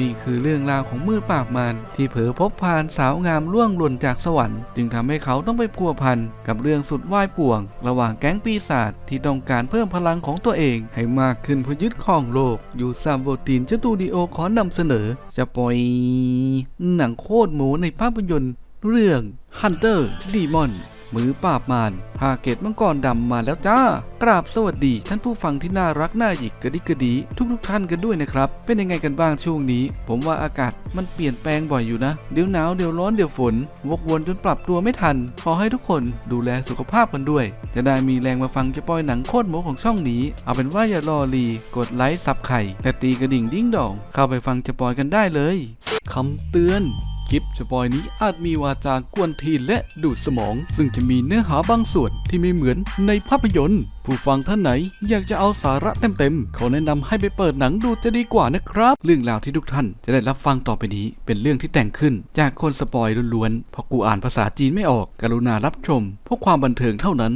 นี่คือเรื่องราวของมือปราบมารที่เผลอพบพานสาวงามล่วงหล่นจากสวรรค์ จึงทำให้เขาต้องไปพัวพันกับเรื่องสุดว่ายป่วง ระหว่างแก๊งปีศาจที่ต้องการเพิ่มพลังของตัวเอง ให้มากขึ้นเพื่อยึดครองโลก อยู่ซามโบตีนสตูดิโอขอนำเสนอ จะปล่อยหนังโคตรหมูในภาพยนตร์เรื่อง Hunter Demon มือปราบมารภาเกตมังกรดำมาแล้วจ้า กราบสวัสดีท่านผู้ฟังที่น่ารักน่าหยิกกระดิกกระดี ทุกทุกท่านกันด้วยนะครับ เป็นยังไงกันบ้างช่วงนี้ ผมว่าอากาศมันเปลี่ยนแปลงบ่อยอยู่นะ เดี๋ยวหนาวเดี๋ยวร้อนเดี๋ยวฝน วกวนจนปรับตัวไม่ทัน ขอให้ทุกคนดูแลสุขภาพกันด้วย จะได้มีแรงมาฟังจะปล่อยหนังโคตรโมของช่องนี้ เอาเป็นว่าอย่ารอรีกดไลค์ซับไข่แต่ตีกระดิ่งดิ้งดอง เข้าไปฟังจะปล่อยกันได้เลยคำเตือน คลิปสปอยนี้อาจมีวาจากวนทีและดูดสมอง ซึ่งจะมีเนื้อหาบางส่วนที่ไม่เหมือนในภาพยนตร์ ผู้ฟังท่านไหนอยากจะเอาสาระเต็มๆเขาแนะนำให้ไปเปิดหนังดูจะดีกว่านะครับ เรื่องราวที่ทุกท่านจะได้รับฟังต่อไปนี้ เป็นเรื่องที่แต่งขึ้น จากคนสปอยล้วนๆเพราะกูอ่านภาษาจีนไม่ออก กรุณารับชมเพื่อความบันเทิงเท่านั้น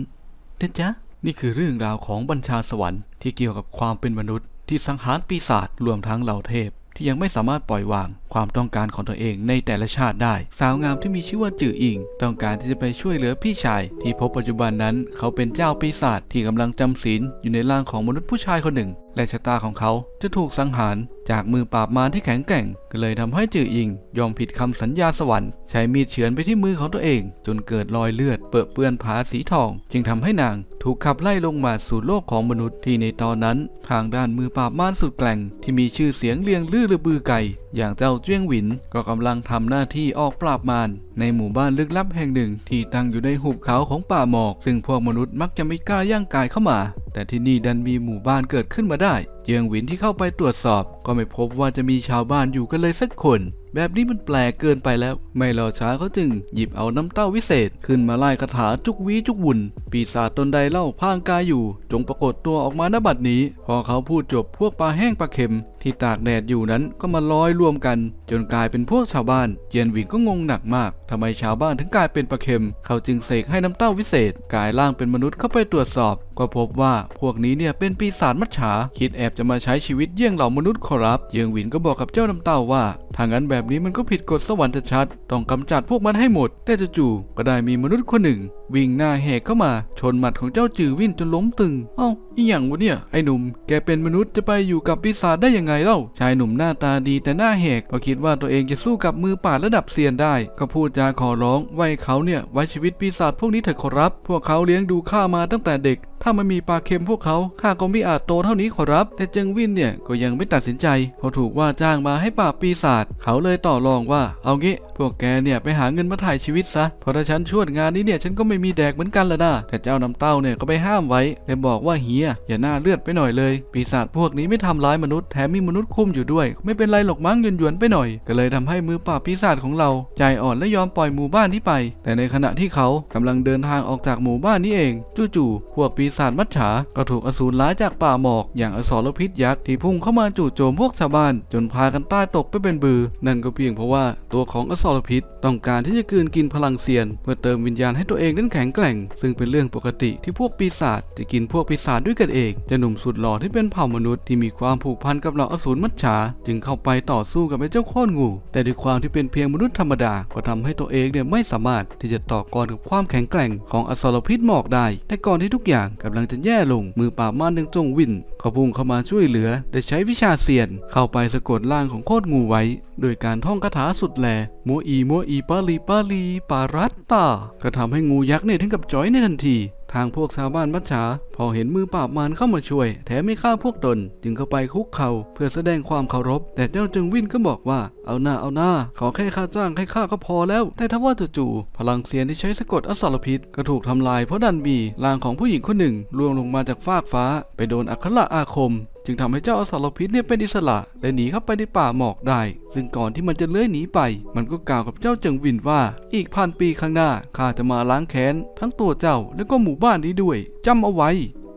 นะจ๊ะนี่คือเรื่องราวของบัญชาสวรรค์ที่เกี่ยวกับความเป็นมนุษย์ที่สังหารปีศาจรวมทั้งเหล่าเทพ ที่ยังไม่สามารถปล่อยวาง ความต้องการของตัวเองในแต่ละชาติได้ สาวงามที่มีชื่อว่าจืออิง ต้องการที่จะไปช่วยเหลือพี่ชาย ที่พบปัจจุบันนั้นเขาเป็นเจ้าปีศาจที่กำลังจำศีลอยู่ในร่างของมนุษย์ผู้ชายคนหนึ่ง และชะตาของเขาจะถูกสังหารจากมือปราบมารที่แข็งแกร่ง ก็เลยทำให้จืออิง ยอมผิดคำสัญญาสวรรค์ใช้มีดเฉือนไปที่มือของตัวเอง จนเกิดรอยเลือดเปื้อนเปื้อนผาสีทอง จึงทำให้นางถูกขับไล่ลงมาสู่โลกของมนุษย์ที่ในตอนนั้น ทางด้านมือปราบมารสุดแกร่ง ที่มีชื่อเสียงเรียงลือระบือไก่ อย่างเจ้าเจี้ยงหวินก็กำลังทำหน้าที่ออกปราบมาร ในหมู่บ้านลึกลับแห่งหนึ่ง ที่ตั้งอยู่ในหุบเขาของป่าหมอก ซึ่งพวกมนุษย์มักจะไม่กล้าย่างกายเข้ามา แต่ที่นี่ดันมีหมู่บ้านเกิดขึ้นมาได้ เจียงหวินที่เข้าไปตรวจสอบ ก็ไม่พบว่าจะมีชาวบ้านอยู่กันเลยสักคน แบบนี้มันแปลกเกินไปแล้ว ไม่รอช้าเขาจึง หยิบเอาน้ำเต้าวิเศษ ขึ้นมาไล่คาถาจุกวีจุกวุ่น ปีศาจตนใดเล่าพางกายอยู่ จงปรากฏตัวออกมาณบัดนี้ พอเขาพูดจบพวกปลาแห้งปลาเค็มที่ตากแดดอยู่นั้นก็มาลอยรวมกัน จนกลายเป็นพวกชาวบ้านเจียนหวินก็งงหนักมากทำไมชาวบ้านถึงกลายเป็นปลาเค็ม เขาจึงเสกให้น้ำเต้าวิเศษ กลายร่างเป็นมนุษย์เข้าไปตรวจสอบ ก็พบว่าพวกนี้เนี่ยเป็นปีศาจมัจฉา คิดแอบจะมาใช้ชีวิตเยี่ยงเหล่ามนุษย์ขอรับเจียงหวินก็บอกกับเจ้าน้ำเต้าว่าถ้างั้นแบบนี้มันก็ผิดกฎสวรรค์ชัดๆต้องกำจัดพวกมันให้หมด แต่จู่ๆก็ได้มีมนุษย์คนหนึ่ง วิ่งหน้าแหกเข้ามา ชนหมัดของเจ้าจือวินจนล้มตึง เอ้า อีหยังวะเนี่ย ไอ้หนุ่ม แกเป็นมนุษย์จะไปอยู่กับปีศาจได้ยังไงเล่า ชายหนุ่มหน้าตาดีแต่หน้าแหกก็คิดว่าตัวเองจะสู้กับมือป่าระดับเซียนได้ ก็พูดจาขอร้องไว้เขาเนี่ยไว้ชีวิตปีศาจพวกนี้เถอะขอรับ พวกเขาเลี้ยงดูข้ามาตั้งแต่เด็กถ้าไม่มีปลาเค็มพวกเขาข้าก็ไม่อาจโตเท่านี้ขอรับ แต่เจิงวินเนี่ยก็ยังไม่ตัดสินใจเขาถูกว่าจ้างมาให้ปราบปีศาจเขาเลยต่อรองว่า เอางี้ พวกแกเนี่ยไปหาเงินมาถ่ายชีวิตซะเพราะถ้าฉันช่วยงานนี้เนี่ยฉันก็ไม่มีแดกเหมือนกันละนะแต่เจ้าน้ำเต้าเนี่ยก็ไปห้ามไว้และบอกว่าเฮียอย่าหน้าเลือดไปหน่อยเลย ปีศาจพวกนี้ไม่ทำร้ายมนุษย์แถมมีมนุษย์คุมอยู่ด้วย ไม่เป็นไรหรอกมั้งหยวนๆไปหน่อย ก็เลยทำให้มือปราบปีศาจของเรา ใจอ่อนและยอมปล่อยหมู่บ้านที่ไป แต่ในขณะที่เขากำลังเดินทางออกจากหมู่บ้านนี้เองจู่ๆพวกปีีศาจมัจฉา ก็ถูกอสูรร้ายจากป่าหมอก อย่างอสรพิษยักษ์ที่พุ่งเข้ามาจู่โจมพวกชาวบ้าน จนพากันใต้ตกไปเป็นบือ นั่นก็เพียงเพราะว่าตัวของอสรพิษต้องการที่จะกืนกินพลังเซียน เพื่อเติมวิญญาณให้ตัวเองนั้นแข็งแกร่ง ซึ่งเป็นเรื่องปกติที่พวกปีศาจจะกินพวกปีศาจด้วยกันเองจะหนุ่มสุดหล่อที่เป็นเผ่ามนุษย์ที่มีความผูกพันกับเหล่าอสูรมัจฉา จึงเข้าไปต่อสู้กับไอ้เจ้าโค่นงู แต่ด้วยความที่เป็นเพียงมนุษย์ธรรมดาก็ทำให้ตัวเองเนี่ยไม่สามารถที่จะต่อกรกับความแข็งแกร่งของอสรพิษหมอกได้ แต่ก่อนที่ทุกอย่างกำลังจะแย่ลง มือปราบม่านยังจงวินเขาพุ่งเข้ามาช่วยเหลือได้ใช้วิชาเซียน เข้าไปสะกดร่างของโคตรงูไว้ โดยการท่องคาถาสุดแหลโมอีโมอีปาลีปาลีปารัตตาก็ทำให้งูยักษ์เนี่ยถึงกับจ้อยในทันที ทางพวกชาวบ้านมัจฉาพอเห็นมือปราบมารเข้ามาช่วย แถมไม่ฆ่าพวกตน จึงเข้าไปคุกเข่าเพื่อแสดงความเคารพ แต่เจ้าจึงวินก็บอกว่า เอาหน้าเอาหน้า ขอแค่ค่าจ้างให้ข้าก็พอแล้ว แต่ทว่าจู่ๆพลังเสียนที่ใช้สะกดอสรพิษก็ถูกทำลายเพราะดันบีร่างของผู้หญิงคนหนึ่งล่วงลงมาจากฟากฟ้า ไปโดนอัคระอาคม จึงทำให้เจ้าอสารพิษเนี่ยเป็นอิสระและหนีเข้าไปในป่าหมอกได้ ซึ่งก่อนที่มันจะเลื้อยหนีไป มันก็กล่าวกับเจ้าเจิงวินว่า อีกพันปีข้างหน้าข้าจะมาล้างแค้นทั้งตัวเจ้าและก็หมู่บ้านนี้ด้วยจำเอาไว้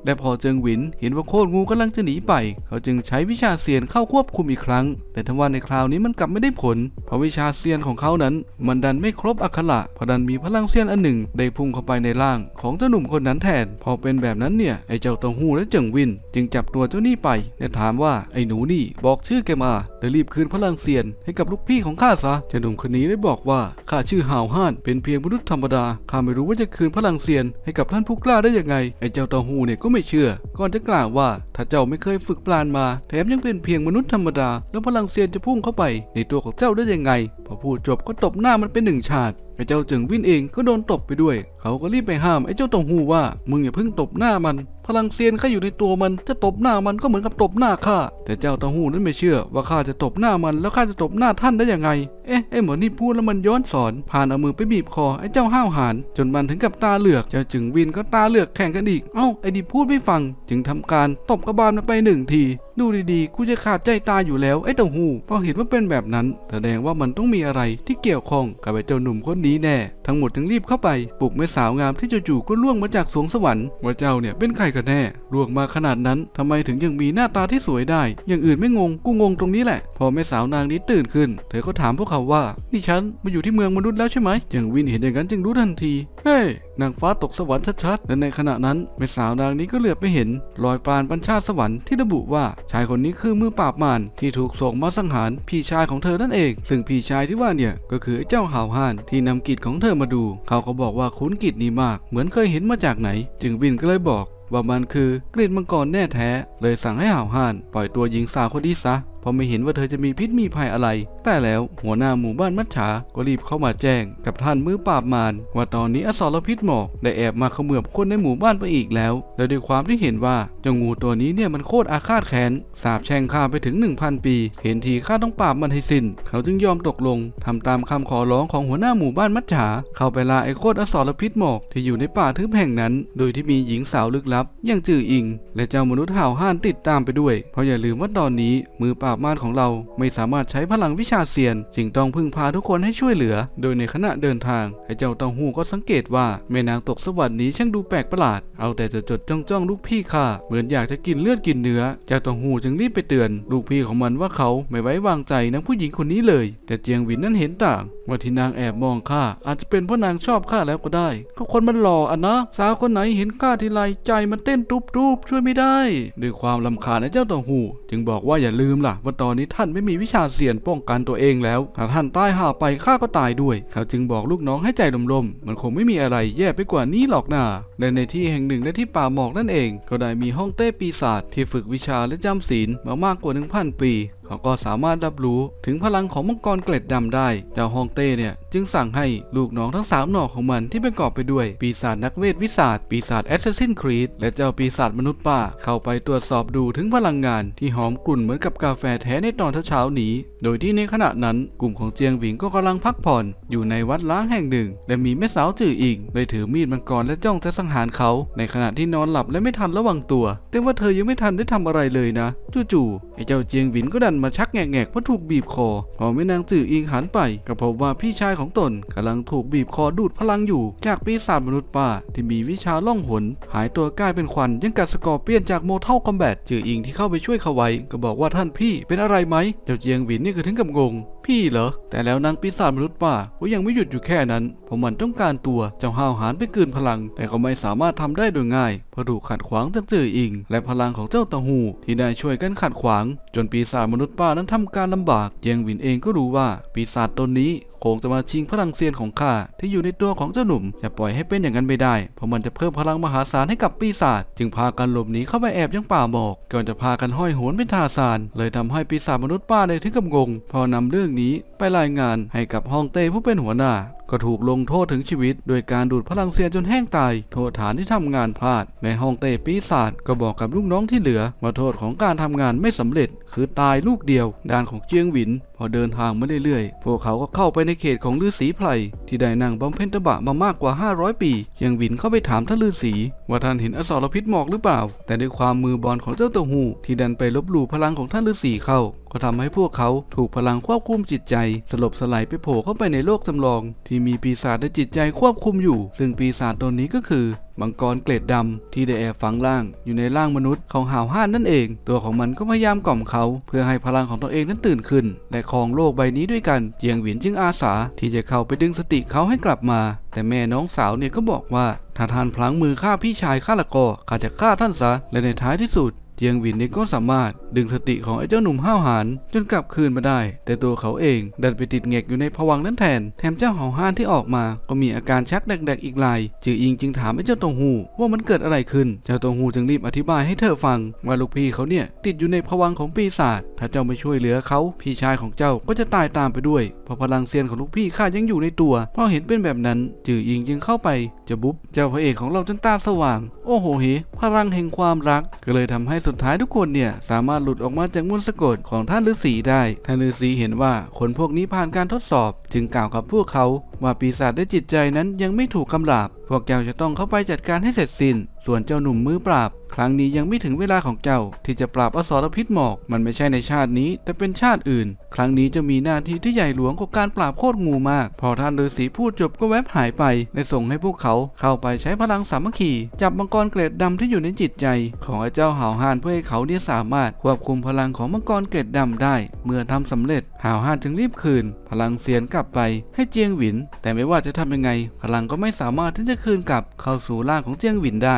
และพอเจิงหวินเห็นว่าโคตรงูกำลังจะหนีไป เขาจึงใช้วิชาเซียนเข้าควบคุมอีกครั้ง แต่ทว่าในคราวนี้มันกลับไม่ได้ผล เพราะวิชาเซียนของเขานั้น มันดันไม่ครบอักขระเพราะดันมีพลังเซียนอันหนึ่ง ได้พุ่งเข้าไปในร่าง ของเจ้าหนุ่มคนนั้นแทน พอเป็นแบบนั้นเนี่ยไอ้เจ้าเต้าหู้และเจิงวิน จึงจับตัวเจ้านี่ไปและถามว่าไอ้หนูนี่บอกชื่อแกมาและรีบคืนพลังเซียนให้กับลูกพี่ของข้าซะเจ้าหนุ่มคนนี้ได้บอกว่าข้าชื่อหาวห้านเป็นเพียงมนุษย์ธรรมดาข้าไม่รู้ว่าจะคืนพลังเซียนให้กับท่านผู้กล้าได้ยังไงไอ้เจ้าเตาหูเนี่ยก็ไม่เชื่อ ก่อนจะกล่าวว่า ถ้าเจ้าไม่เคยฝึกปราณมา แถมยังเป็นเพียงมนุษย์ธรรมดา แล้วพลังเซียนจะพุ่งเข้าไป ในตัวของเจ้าได้ยังไง พอพูดจบก็ตบหน้ามันเป็นหนึ่งฉาดไอ้เจ้าจึงวินเองก็โดนตบไปด้วย เขาก็รีบไปห้ามไอ้เจ้าเตาหูว่ามึงอย่าเพิ่งตบหน้ามัน พลังเซียนข้าอยู่ในตัวมันจะตบหน้ามันก็เหมือนกับตบหน้าข้าแต่เจ้าต้าหู้นั้นไม่เชื่อ ว่าข้าจะตบหน้ามันแล้วข้าจะตบหน้าท่านได้ยังไง เอ๊ะไอ้หมอนี่พูดแล้วมันย้อนสอนผ่านเอามือไปบีบคอไอ้เจ้าห้าวหาญจนมันถึงกับตาเหลือกเจ้าจึงวินก็ตาเหลือกแข่งกันอีกเอ้าไอ้ดิพูดไม่ฟัง จึงทำการตบกระบาลมันไปหนึ่งที ดูดีๆ กูจะขาดใจตายอยู่แล้วไอ้เต้าหูพอเห็นว่าเป็นแบบนั้น แสดงว่ามันต้องมีอะไรที่เกี่ยวข้องกับไอ้เจ้าหนุ่มคนนี้แน่ ทั้งหมดจึงรีบเข้าไปปลุกแม่สาวงามที่จู่ๆก็ล่วงมาจากสวงสวรรค์ว่าเจ้าเนี่ยเป็นใครกันแน่ล่วงมาขนาดนั้นทำไมถึงยังมีหน้าตาที่สวยได้ อย่างอื่นไม่งงกูงงตรงนี้แหละ พอแม่สาวนางนี้ตื่นขึ้น เธอก็ถามพวกเขาว่านี่ฉันมาอยู่ที่เมืองมนุษย์แล้วใช่ไหมอย่างวินเห็นอย่างนั้นจึงรู้ทันทีเฮ้ยนางฟ้าตกสวรรค์ชัดๆและในขณะนั้นแม่สาวนางนี้ก็เหลือบไปเห็นรอยปาณบัญชาสวรรค์ที่ระบุว่าชายคนนี้คือมือปราบมารที่ถูกส่งมาสังหารพี่ชายของเธอนั่นเอง ซึ่งพี่ชายที่ว่าเนี่ยก็คือเจ้าห่าวหานที่นำกิจของเธอมาดู เขาก็บอกว่าคุ้นกิจนี้มาก เหมือนเคยเห็นมาจากไหน จึงวินก็เลยบอกว่ามันคือกรีดมังกรแน่แท้ เลยสั่งให้ห่าวหาน ปล่อยตัวหญิงสาวคนนี้ซะ เพราะไม่เห็นว่าเธอจะมีพิษมีภัยอะไร แต่แล้วหัวหน้าหมู่บ้านมัจฉาก็รีบเข้ามาแจ้ง กับท่านมือปราบมารว่าตอนนี้อสรพิษหมอกได้แอบมาเขมือบคนในหมู่บ้านไปอีกแล้ว และด้วยความที่เห็นว่าเจ้างูตัวนี้เนี่ยมันโคตรอาฆาตแค้นสาบแช่งข้าไปถึง 1,000 ปี เห็นทีข้าต้องปราบมันให้สิ้น เขาจึงยอมตกลงทำตามคำขอร้องของหัวหน้าหมู่บ้านมัจฉาเข้าไปลาไอ้โคตรอสรพิษหมอกที่อยู่ในป่าทึบแห่งนั้น โดยที่มีหญิงสาวลึกลับอย่างจื่ออิง และเจ้ามนุษย์ห่าวห้านติดตามไปด้วย เพราะอย่าลืมว่าตอนนี้มือปราบมารของเราไม่สามารถใช้พลังวิชาเซียน จึงต้องพึ่งพาทุกคนให้ช่วยเหลือ โดยในขณะเดินทางไอ้เจ้าเต้าหู้ก็สังเกตว่าแม่นางตกสวรรค์นี้ช่างดูแปลกประหลาด เอาแต่จะจดจ้องจ้องลูกพี่ข้าเหมือนอยากจะกินเลือดกินเนื้อเจ้าเต้าหู้จึงรีบไปเตือน ลูกพี่ของมันว่าเขาไม่ไว้วางใจนางผู้หญิงคนนี้เลย แต่เจียงหวินนั้นเห็นต่าง ว่าที่นางแอบมองข้าอาจจะเป็นเพราะนางชอบข้าแล้วก็ได้ ก็คนมันหล่ออะนะ สาวคนไหนเห็นข้าทีไรใจมันเต้นตุบๆช่วยไม่ได้ ด้วยความลำคาญไอ้เจ้าต้าหู้จึงบอกว่าอย่าลืมล่ะว่าตอนนี้ท่านไม่มีวิชาเสียนป้องกันตัวเองแล้วถ้าท่านตายห่าไปข้าก็ตายด้วย เขาจึงบอกลูกน้องให้ใจลมๆมันคงไม่มีอะไรแย่ไปกว่านี้หรอกนาและในที่แห่งหนึ่งและที่ป่าหมอกนั่นเอง ก็ได้มีห้องเต้ปีศาจที่ฝึกวิชาและจำศีลมามากกว่า 1,000 ปี เขาก็สามารถรับรู้ถึงพลังของมังกรเกล็ดดำได้ เจ้าฮองเต้เนี่ยจึงสั่งให้ลูกน้องทั้งสามหน่อของมันที่ประกอบไปด้วย ปีศาจนักเวทวิสาจปีศาจแอสซัสซินครีดและเจ้าปีศาจมนุษย์ป่า เข้าไปตรวจสอบดูถึงพลังงานที่หอมกลุ่นเหมือนกับกาแฟแท้ในตอนเช้านี้ โดยที่ในขณะนั้นกลุ่มของเจียงหวิงก็กำลังพักผ่อน อยู่ในวัดล้างแห่งหนึ่ง และมีแม่สาวจื่ออิงได้ถือมีดมังกรและจ้องจะสังหารเขา ในขณะที่นอนหลับและไม่ทันระวังตัว แต่ว่าเธอยังไม่ทันได้ทำอะไรเลยนะจู่ๆไอ้เจ้าเจียงหวินก็ดันมาชักแงกๆเพราะถูกบีบคอ พอแม่นางจื่ออิงหันไปก็พบว่าพี่ชายของตนกำลังถูกบีบคอดูดพลังอยู่ จากปีศาจมนุษย์ป่าที่มีวิชาล่องหน หายตัวกลายเป็นควันยังกัดสกอร์เปียนจากโมเทลคอมแบทจื่ออิงที่เข้าไปช่วยเขาไว้ ก็บอกว่าท่านพี่เป็นอะไรไหมเจ้าเจียงหวินนี่ก็ถึงกับงงพี่เหรอ แต่แล้วนางปีศาจมนุษย์ป่าก็ยังไม่หยุดอยู่แค่นั้น เพราะมันต้องการตัวเจ้าห้าวหาญไปกืนพลัง แต่ก็ไม่สามารถทำได้โดยง่ายเพราะถูกขัดขวางจากเจืออิง และพลังของเจ้าตะหูที่ได้ช่วยกันขัดขวาง จนปีศาจมนุษย์ป่านั้นทำการลำบากเจียงหวินเองก็รู้ว่าปีศาจตนนี้ คงจะมาชิงพลังเซียนของข้าที่อยู่ในตัวของเจ้าหนุ่มจะปล่อยให้เป็นอย่างนั้นไม่ได้ เพราะมันจะเพิ่มพลังมหาศาลให้กับปีศาจจึงพากันหลบหนีเข้าไปแอบยังป่าหมอกก่อนจะพากันห้อยโหนเป็นทาสานเลยทำให้ปีศาจมนุษย์ป้าได้ถึงกับงง พอนำเรื่องนี้ไปรายงานให้กับฮองเต้ผู้เป็นหัวหน้า ก็ถูกลงโทษถึงชีวิต โดยการดูดพลังเซียจนแห้งตาย โทษฐานที่ทำงานพลาดในห้องเต้ปีศาจก็บอกกับลูกน้องที่เหลือว่าโทษของการทำงานไม่สำเร็จ คือตายลูกเดียว ด้านของเจียงหวิน พอเดินทางมาเรื่อยๆ พวกเขาก็เข้าไปในเขตของฤาษีไพรที่ได้นั่งบำเพ็ญตบะมามากกว่า 500 ปี เจียงหวินเข้าไปถามท่านฤาษีว่าท่านเห็นอสรพิษหมอกหรือเปล่า แต่ด้วยความมือบอลของเจ้าเต้าหูที่ดันไปลบหลู่พลังของท่านฤาษีเข้า ก็ทำให้พวกเขาถูกพลังควบคุมจิตใจ สลบสลายไปโผล่เข้าไปในโลกจำลอง ที่มีปีศาจในจิตใจควบคุมอยู่ ซึ่งปีศาจตนนี้ก็คือมังกรเกล็ดดำที่ได้แอบฝังร่างอยู่ในร่างมนุษย์ของหาวห้านนั่นเอง ตัวของมันก็พยายามกล่อมเขา เพื่อให้พลังของตัวเองนั้นตื่นขึ้นและครองโลกใบนี้ด้วยกันเจียงหวินจึงอาสา ที่จะเข้าไปดึงสติเขาให้กลับมา แต่แม่น้องสาวเนี่ยก็บอกว่าถ้าท่านพลั้งมือฆ่าพี่ชายข้าละก็ข้าจะฆ่าท่านซะและในท้ายที่สุด จียงวินเองก็สามารถดึงสติของไอ้เจ้าหนุ่มห้าวหาญจนกลับคืนมาได้ แต่ตัวเขาเองดันไปติดเงกอยู่ในภวังนั้นแทน แถมเจ้าห่าห้านที่ออกมา ก็มีอาการชักแดกๆอีกลายจืออิงจึงถามไอ้เจ้าตงหูว่ามันเกิดอะไรขึ้น เจ้าตงหูจึงรีบอธิบายให้เธอฟัง ว่าลูกพี่เขาเนี่ยติดอยู่ในภวังของปีศาจ ถ้าเจ้าไม่ช่วยเหลือเขา พี่ชายของเจ้าก็จะตายตามไปด้วยเพราะพลังเซียนของลูกพี่ข้ายังอยู่ในตัวพอเห็นเป็นแบบนั้น จืออิงจึงเข้าไปจะบุ๊บเจ้าพระเอกของเราจนตาสว่าง โอ้โหเฮพลังแห่งความรักก็เลยทำให้สุุดท้ายทุกคนเนี่ยสามารถหลุดออกมาจากมนต์สะกดของท่านฤาษีได้ ท่านฤาษีเห็นว่าคนพวกนี้ผ่านการทดสอบ จึงกล่าวกับพวกเขาว่าปีศาจได้จิตใจนั้นยังไม่ถูกกำราบ พวกเจ้าจะต้องเข้าไปจัดการให้เสร็จสิ้น ส่วนเจ้าหนุ่มมือปราบ ครั้งนี้ยังไม่ถึงเวลาของเจ้า ที่จะปราบอสรพิษหมอก มันไม่ใช่ในชาตินี้ แต่เป็นชาติอื่น ครั้งนี้จะมีหน้าที่ที่ใหญ่หลวงกว่าการปราบโคตรงูมาก พอท่านฤาษีพูดจบก็แวบหายไปและส่งให้พวกเขาเข้าไปใช้พลังสามัคคีจับมังกรเกล็ดดำที่อยู่ในจิตใจ ของไอ้เจ้าหาวหานเพื่อให้เขาเนี่ยสามารถควบคุมพลังของมังกรเกล็ดดำได้ เมื่อทำสำเร็จหาวหานจึงรีบคืน พลังเสียนกลับไปให้เจียงหวิน แต่ไม่ว่าจะทำยังไง พลังก็ไม่สามารถที่จะคืนกลับเข้าสู่ร่างของเจียงหวินได้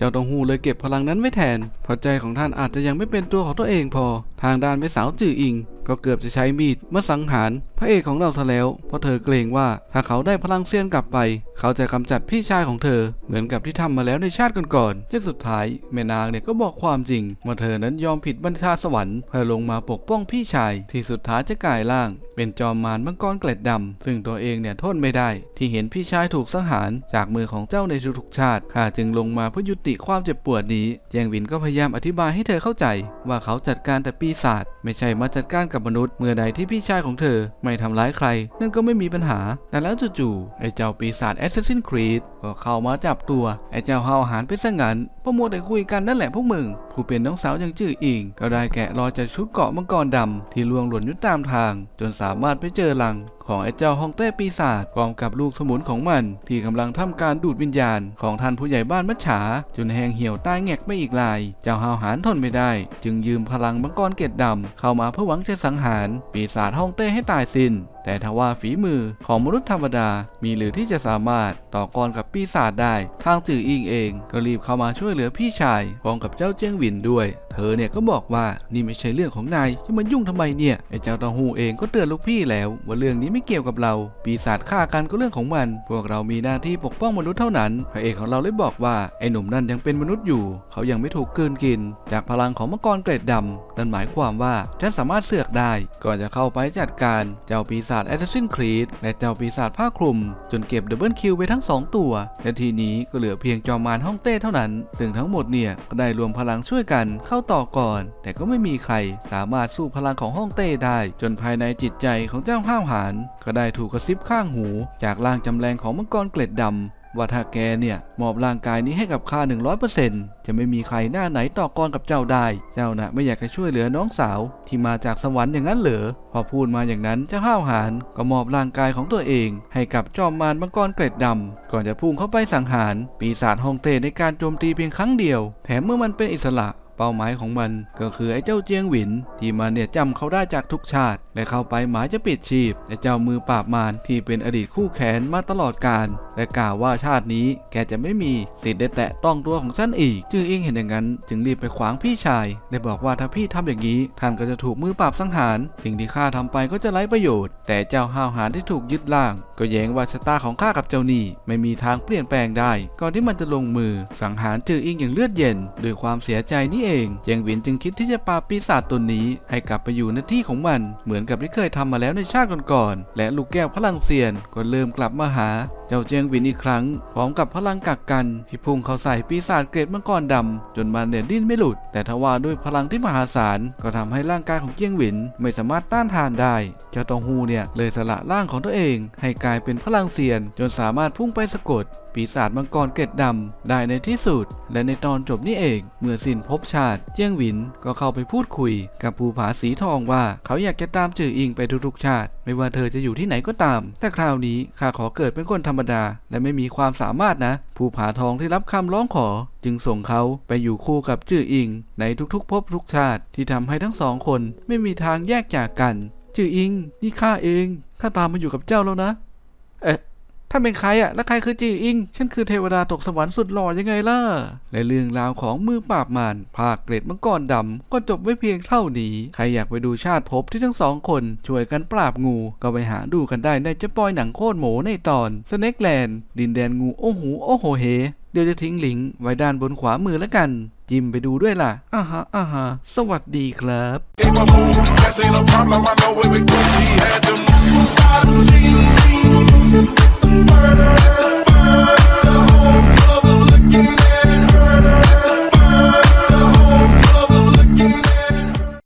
เจ้าตองหูเลยเก็บพลังนั้นไว้แทนเพราะใจของท่านอาจจะยังไม่เป็นตัวของตัวเองพอ ทางด้านไปสาวจื่ออิง ก็เกือบจะใช้มีดมาสังหารพระเอกของเราซะแล้ว เพราะเธอเกรงว่าถ้าเขาได้พลังเซียนกลับไป เขาจะกำจัดพี่ชายของเธอ เหมือนกับที่ทำมาแล้วในชาติก่อนๆที่สุดท้ายแม่นางเนี่ยก็บอกความจริงว่าเธอนั้นยอมผิดบัญชาสวรรค์เพื่อลงมาปกป้องพี่ชาย ที่สุดท้ายจะกลายร่าง เป็นจอมมารมังกรเกล็ดดำซึ่งตัวเองเนี่ยทนไม่ได้ ที่เห็นพี่ชายถูกสังหารจากมือของเจ้าในทุกๆชาติข้าจึงลงมาเพื่อยุติความเจ็บปวดนี้เจียงวินก็พยายามอธิบายให้เธอเข้าใจ ว่าเขาจัดการแต่ปีศาจไม่ใช่มาจัดการกับมนุษย์เมื่อใดที่พี่ชายของเธอไม่ทำร้ายใคร นั่นก็ไม่มีปัญหา แต่แล้วจู่ๆไอ้เจ้าปีศาจ Assassin's Creed ก็เข้ามาจับตัวไอ้เจ้าเฮาหานไปซะงั้นพวกมัวแต่คุยกันนั่นแหละพวกมึงผู้เป็นน้องสาวย่างจื่ออิงก็ได้แกะรอยจากชุดเกาะมังกรดำที่ลวงหล่นอยู่ตามทาง จนสามารถไปเจอลัง ของไอ้เจ้าฮ่องเต้ปีศาจพร้อมกับลูกสมุนของมัน ที่กำลังทำการดูดวิญญาณของท่านผู้ใหญ่บ้านมัจฉา จนแหงเหี่ยวตายแงกไม่อีกลาย เจ้าฮาวหานทนไม่ได้ จึงยืมพลังบังกรเกตดำเข้ามาเพื่อหวังจะสังหาร ปีศาจฮ่องเต้ให้ตายสิ้น แต่ทว่าฝีมือของมนุษย์ธรรมดา มีหรือที่จะสามารถต่อกรกับปีศาจได้ ทางจื่ออิงเอง ก็รีบเข้ามาช่วยเหลือพี่ชายพร้อมกับเจ้าเจี้ยงหวินด้วย เธอเนี่ยก็บอกว่านี่ไม่ใช่เรื่องของนายจะมายุ่งทำไมเนี่ยไอ้เจ้าเตาหูเองก็เตือนลูกพี่แล้ว ว่าเรื่องนี้ไม่เกี่ยวกับเรา ปีศาจฆ่ากันก็เรื่องของมัน พวกเรามีหน้าที่ปกป้องมนุษย์เท่านั้นพระเอกของเราเลยบอกว่าไอ้หนุ่มนั่นยังเป็นมนุษย์อยู่ เขายังไม่ถูกกืนกิน จากพลังของมังกรเกล็ดดำนั่นหมายความว่าฉันสามารถเสือกได้ก่อนจะเข้าไปจัดการเจ้าปีศาจ Assassin's Creed และเจ้าปีศาจผ้าคลุม จนเก็บดับเบิลคิวไปทั้งสองตัว และทีนี้ก็เหลือเพียงจอมมารฮ่องเต้เท่านั้น ซึ่งทั้งหมดเนี่ยก็ได้รวมพลังช่วยกันเข้าต่อก่อน แต่ก็ไม่มีใครสามารถสู้พลังของฮ่องเต้ได้ จนภายในจิตใจของเจ้าห้าวหานก็ได้ถูกกระซิบข้างหู จากร่างจำแรงของมังกรเกล็ดดำ ว่าถ้าแกเนี่ยมอบร่างกายนี้ให้กับข้า 100%จะไม่มีใครหน้าไหนต่อกรกับเจ้าได้ เจ้าน่ะไม่อยากจะช่วยเหลือน้องสาว ที่มาจากสวรรค์อย่างนั้นเหรอ พอพูดมาอย่างนั้นเจ้าห้าวหาญก็มอบร่างกายของตัวเอง ให้กับจอมมารมังกรเกล็ดดำก่อนจะพุ่งเข้าไปสังหาร ปีศาจฮองเต้ในการโจมตีเพียงครั้งเดียว แถมเมื่อมันเป็นอิสระเป้าหมายของมันก็คือไอ้เจ้าเจียงหวิน ที่มันเนี่ยจำเขาได้จากทุกชาติ และเข้าไปหมายจะปิดชีพไอ้เจ้ามือปราบมารที่เป็นอดีตคู่แขนมาตลอดกาล และกล่าวว่าชาตินี้แกจะไม่มีสิทธิ์ได้แตะต้องตัวของฉันอีก จื้ออิงเห็นอย่างนั้น จึงรีบไปขวางพี่ชายได้บอกว่าถ้าพี่ทำอย่างนี้ ท่านก็จะถูกมือปราบสังหาร สิ่งที่ข้าทำไปก็จะไร้ประโยชน์ แต่เจ้าห้าวหาญที่ถูกยึดล่าง ก็แย้งว่าชะตาของข้ากับเจ้านี่ไม่มีทางเปลี่ยนแปลงได้ ก่อนที่มันจะลงมือสังหารจืออิงอย่างเลือดเย็นด้วยความเสียใจนี่เองเจียงหวินจึงคิดที่จะปราบปีศาจตนนี้ ให้กลับไปอยู่ในที่ของมัน เหมือนกับที่เคยทำมาแล้วในชาติก่อนๆและลูกแก้วพลังเซียนก็เริ่มกลับมาหา เจ้าเจียงหวินอีกครั้งพร้อมกับพลังกักกันที่พุ่งเข้าใส่ปีศาจเกรดมังกรดำจนมันเนี่ยดิ้นไม่หลุด แต่ทว่าด้วยพลังที่มหาศาลก็ทำให้ร่างกายของเจียงหวินไม่สามารถต้านทานได้ เจ้าตองฮูเนี่ยเลยสละร่างของตัวเอง ให้กลายเป็นพลังเซียน จนสามารถพุ่งไปสะกด ปีศาจมังกรเกล็ดดำได้ในที่สุด และในตอนจบนี่เอง เมื่อสิ้นภพชาติ เจียงหวินก็เข้าไปพูดคุย กับภูผาสีทองว่า เขาอยากจะตามจื่ออิงไปทุกๆชาติ ไม่ว่าเธอจะอยู่ที่ไหนก็ตาม แต่คราวนี้ข้าขอเกิดเป็นคนธรรมดา และไม่มีความสามารถนะ ภูผาทองที่รับคำร้องขอ จึงส่งเขาไปอยู่คู่กับจื่ออิง ในทุกๆ ภพทุกชาติที่ทำให้ทั้งสองคนไม่มีทางแยกจากกัน จื่ออิง นี่ข้าเองข้าตามมาอยู่กับเจ้าแล้วนะ เอ๊ะ ถ้าเป็นใครอะและใครคือจีอิง ฉันคือเทวดาตกสวรรค์สุดหล่อยังไงล่ะ และเรื่องราวของมือปราบมารภาคเกรดมังกรดำก็จบไว้เพียงเท่านี้ ใครอยากไปดูชาติภพที่ทั้งสองคนช่วยกันปราบงู ก็ไปหาดูกันได้ในจะปอยหนังโคตรหมูในตอนสเน็กแลนด์ดินแดนงูโอ้โหโอ้โหเฮเดี๋ยวจะทิ้งหลิงไว้ด้านบนขวามือแล้วกัน จิมไปดูด้วยล่ะอ่าฮะอ่าฮะสวัสดีครับ Murder.